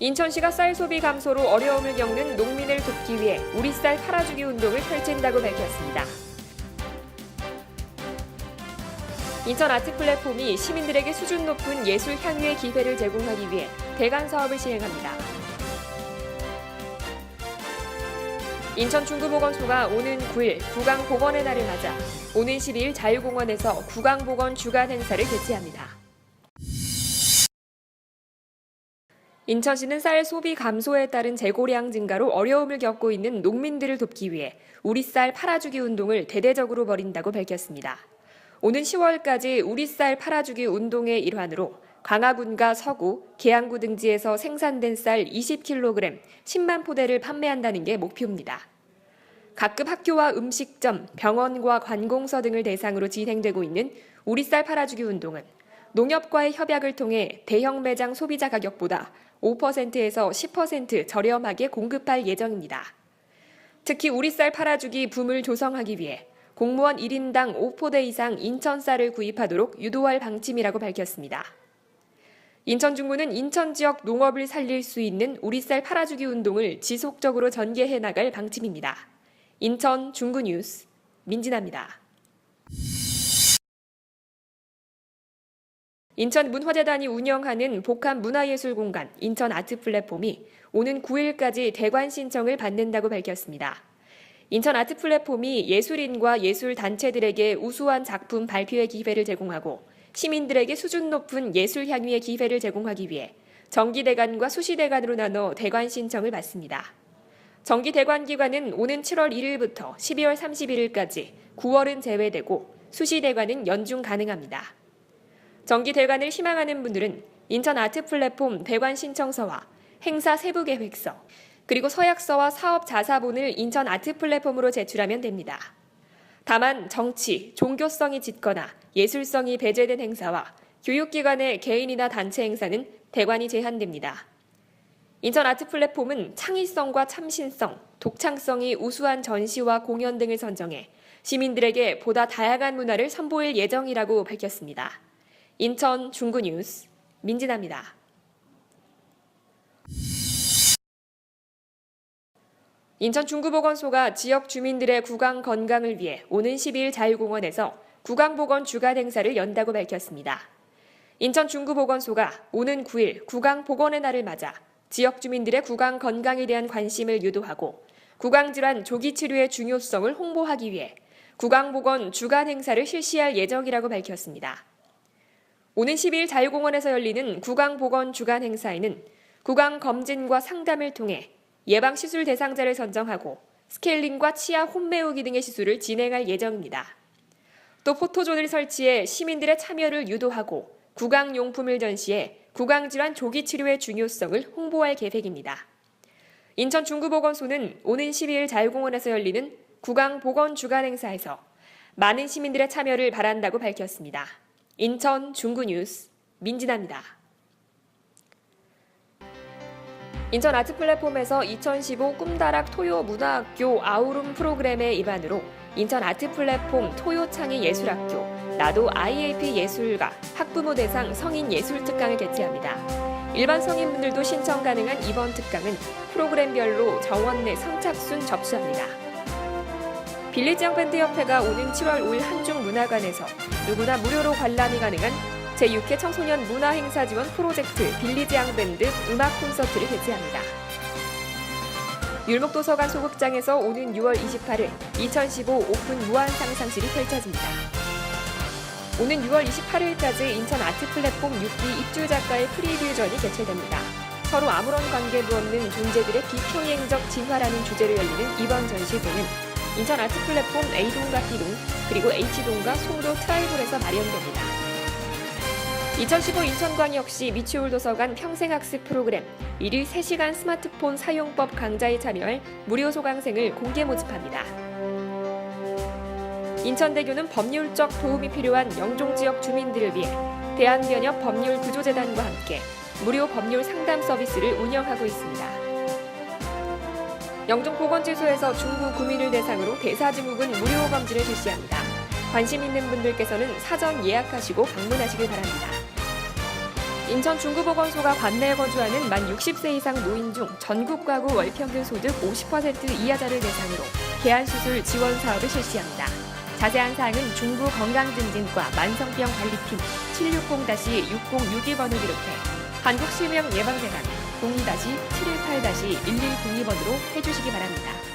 인천시가 쌀 소비 감소로 어려움을 겪는 농민을 돕기 위해 우리 쌀 팔아주기 운동을 펼친다고 밝혔습니다. 인천 아트 플랫폼이 시민들에게 수준 높은 예술 향유의 기회를 제공하기 위해 대관 사업을 시행합니다. 인천 중구보건소가 오는 9일 구강보건의 날을 맞아 오는 12일 자유공원에서 구강보건 주간 행사를 개최합니다. 인천시는 쌀 소비 감소에 따른 재고량 증가로 어려움을 겪고 있는 농민들을 돕기 위해 우리 쌀 팔아주기 운동을 대대적으로 벌인다고 밝혔습니다. 오는 10월까지 우리 쌀 팔아주기 운동의 일환으로 광화군과 서구, 계양구 등지에서 생산된 쌀 20kg 10만 포대를 판매한다는 게 목표입니다. 각급 학교와 음식점, 병원과 관공서 등을 대상으로 진행되고 있는 우리 쌀 팔아주기 운동은 농협과의 협약을 통해 대형 매장 소비자 가격보다 5%에서 10% 저렴하게 공급할 예정입니다. 특히 우리 쌀 팔아주기 붐을 조성하기 위해 공무원 1인당 5포대 이상 인천 쌀을 구입하도록 유도할 방침이라고 밝혔습니다. 인천 중구는 인천 지역 농업을 살릴 수 있는 우리 쌀 팔아주기 운동을 지속적으로 전개해 나갈 방침입니다. 인천 중구 뉴스 민진아입니다. 인천 문화재단이 운영하는 복합 문화예술공간 인천 아트 플랫폼이 오는 9일까지 대관 신청을 받는다고 밝혔습니다. 인천 아트 플랫폼이 예술인과 예술 단체들에게 우수한 작품 발표의 기회를 제공하고 시민들에게 수준 높은 예술 향유의 기회를 제공하기 위해 정기대관과 수시대관으로 나눠 대관 신청을 받습니다. 정기대관 기간은 오는 7월 1일부터 12월 31일까지 9월은 제외되고 수시대관은 연중 가능합니다. 정기 대관을 희망하는 분들은 인천 아트 플랫폼 대관 신청서와 행사 세부 계획서, 그리고 서약서와 사업 자사본을 인천 아트 플랫폼으로 제출하면 됩니다. 다만 정치, 종교성이 짙거나 예술성이 배제된 행사와 교육기관의 개인이나 단체 행사는 대관이 제한됩니다. 인천 아트 플랫폼은 창의성과 참신성, 독창성이 우수한 전시와 공연 등을 선정해 시민들에게 보다 다양한 문화를 선보일 예정이라고 밝혔습니다. 인천 중구 뉴스 민진아입니다. 인천 중구보건소가 지역 주민들의 구강 건강을 위해 오는 12일 자유공원에서 구강보건 주간 행사를 연다고 밝혔습니다. 인천 중구보건소가 오는 9일 구강보건의 날을 맞아 지역 주민들의 구강 건강에 대한 관심을 유도하고 구강질환 조기 치료의 중요성을 홍보하기 위해 구강보건 주간 행사를 실시할 예정이라고 밝혔습니다. 오는 10일 자유공원에서 열리는 구강보건 주간 행사에는 구강 검진과 상담을 통해 예방 시술 대상자를 선정하고 스케일링과 치아 홈메우기 등의 시술을 진행할 예정입니다. 또 포토존을 설치해 시민들의 참여를 유도하고 구강 용품을 전시해 구강 질환 조기 치료의 중요성을 홍보할 계획입니다. 인천 중구보건소는 오는 12일 자유공원에서 열리는 구강 보건 주간 행사에서 많은 시민들의 참여를 바란다고 밝혔습니다. 인천 중구 뉴스 민진아입니다. 인천 아트 플랫폼에서 2015 꿈다락 토요 문화학교 아우룸 프로그램의 일환으로 인천 아트 플랫폼 토요창의 예술학교 나도 IAP 예술가 학부모 대상 성인 예술 특강을 개최합니다. 일반 성인분들도 신청 가능한 이번 특강은 프로그램별로 정원 내 선착순 접수합니다. 빌리지앙 밴드협회가 오는 7월 5일 한중 문화관에서 누구나 무료로 관람이 가능한 제6회 청소년 문화 행사 지원 프로젝트 빌리지 앙 밴드 음악 콘서트를 개최합니다. 율목도서관 소극장에서 오는 6월 28일 2015 오픈 무한 상상실이 펼쳐집니다. 오는 6월 28일까지 인천 아트 플랫폼 6기 입주 작가의 프리뷰전이 개최됩니다. 서로 아무런 관계도 없는 존재들의 비평행적 진화라는 주제로 열리는 이번 전시회는 인천 아트 플랫폼 A동과 B동, 그리고 H동과 송도 트라이블에서 마련됩니다. 2015 인천광역시 미추홀 도서관 평생학습 프로그램 1일 3시간 스마트폰 사용법 강좌에 참여할 무료 소강생을 공개 모집합니다. 인천대교는 법률적 도움이 필요한 영종 지역 주민들을 위해 대한변협 법률구조재단과 함께 무료 법률 상담 서비스를 운영하고 있습니다. 영종보건지소에서 중구 구민을 대상으로 대사증후군 무료 검진을 실시합니다. 관심 있는 분들께서는 사전 예약하시고 방문하시길 바랍니다. 인천 중구보건소가 관내에 거주하는 만 60세 이상 노인 중 전국 가구 월평균 소득 50% 이하자를 대상으로 개안수술 지원 사업을 실시합니다. 자세한 사항은 중구 건강증진과 만성병 관리팀 760-6061번을 비롯해 한국실명예방재단 02-718-1102번으로 해주시기 바랍니다.